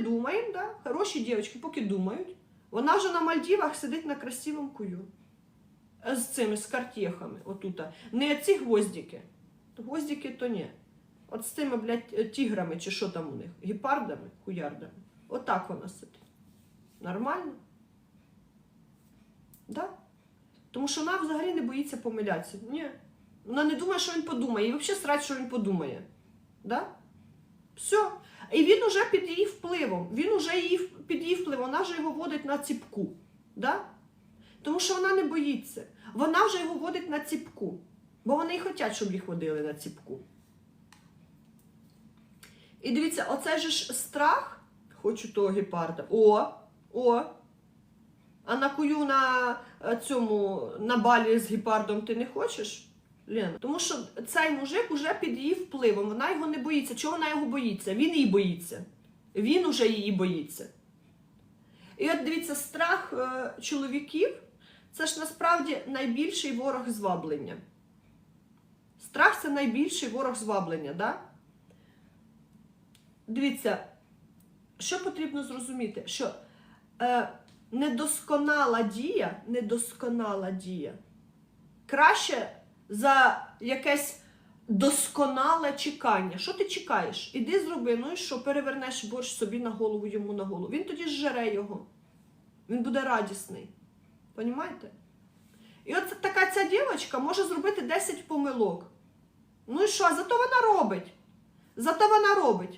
думаємо, да? хороші дівчатки, поки думають, вона вже на Мальдівах сидить на красивому кую. З цими з картєхами. Отута. Не ці гвоздики. Гвоздики то ні. От з тими, блядь, тіграми чи що там у них? Гепардами, хуярдами. Отак вона сидить. Нормально? Да? Тому що вона взагалі не боїться помилятися. Ні. Вона не думає, що він подумає. І взагалі срать, що він подумає. Да? Все. І він уже під її впливом. Він уже її, під її впливом, вона вже його водить на ціпку. Да? Тому що вона не боїться. Вона вже його водить на ціпку. Бо вони і хочуть, щоб їх водили на ціпку. І дивіться, оце же ж страх. Хочу того гепарда. О! О! А на кую на е, цьому на балі з гепардом ти не хочеш? Лена? Тому що цей мужик уже під її впливом. Вона його не боїться. Чого вона його боїться? Він її боїться. Він уже її боїться. І от дивіться, страх е, чоловіків це ж насправді найбільший ворог зваблення. Страх це найбільший ворог зваблення, да? Дивіться, що потрібно зрозуміти? Що е, недосконала дія, недосконала дія краще за якесь досконале чекання. Що ти чекаєш? Іди зроби, ну і що, перевернеш борщ собі на голову, йому на голову. Він тоді зжере його. Він буде радісний. Понімаєте? І от така ця дівчинка може зробити 10 помилок. Ну і що? Зато вона робить. Зато вона робить.